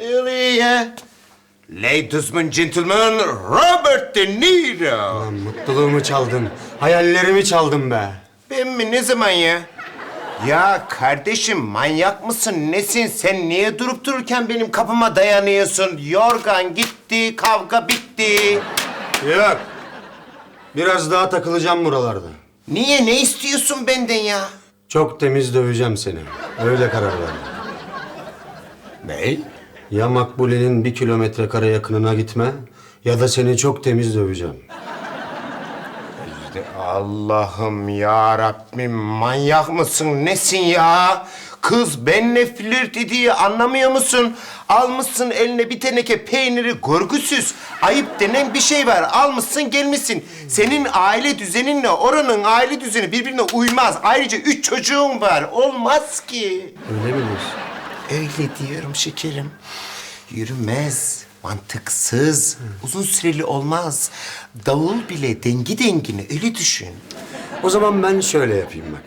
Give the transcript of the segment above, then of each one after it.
Ilya. Ladies and gentlemen, Robert De Niro. Lan mutluluğumu çaldın. Hayallerimi çaldın be. Ben mi? Ne zaman ya? Ya kardeşim manyak mısın? Nesin? Sen niye durup dururken benim kapıma dayanıyorsun? Yorgan gitti, kavga bitti. Yok. Biraz daha takılacağım buralarda. Niye? Ne istiyorsun benden ya? Çok temiz döveceğim seni. Öyle karar verdim. Ne? Ya Makbule'nin bir kilometre kare yakınına gitme ya da seni çok temiz döveceğim. Allah'ım ya Rabbim manyak mısın? Nesin ya? Kız benle flirt ediyor anlamıyor musun? Almışsın eline bir teneke peyniri görgüsüz. Ayıp denen bir şey var. Almışsın gelmişsin. Senin aile düzeninle oranın aile düzeni birbirine uymaz. Ayrıca üç çocuğun var. Olmaz ki. Öyle mi diyorsun? Öyle diyorum şekerim. Yürümez, mantıksız, uzun süreli olmaz. Davul bile dengi dengine öyle düşün. O zaman ben şöyle yapayım bak.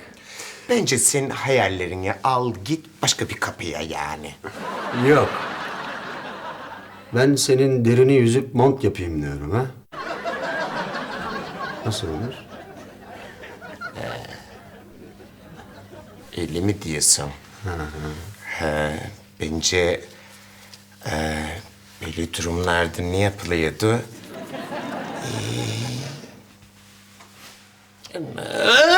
Bence senin hayallerini al git başka bir kapıya yani. Yok. Ben senin derini yüzüp mont yapayım diyorum ha. Nasıl olur? Öyle mi diyorsun? He, bence e, böyle durumlarda ne yapılıyordu? Ee,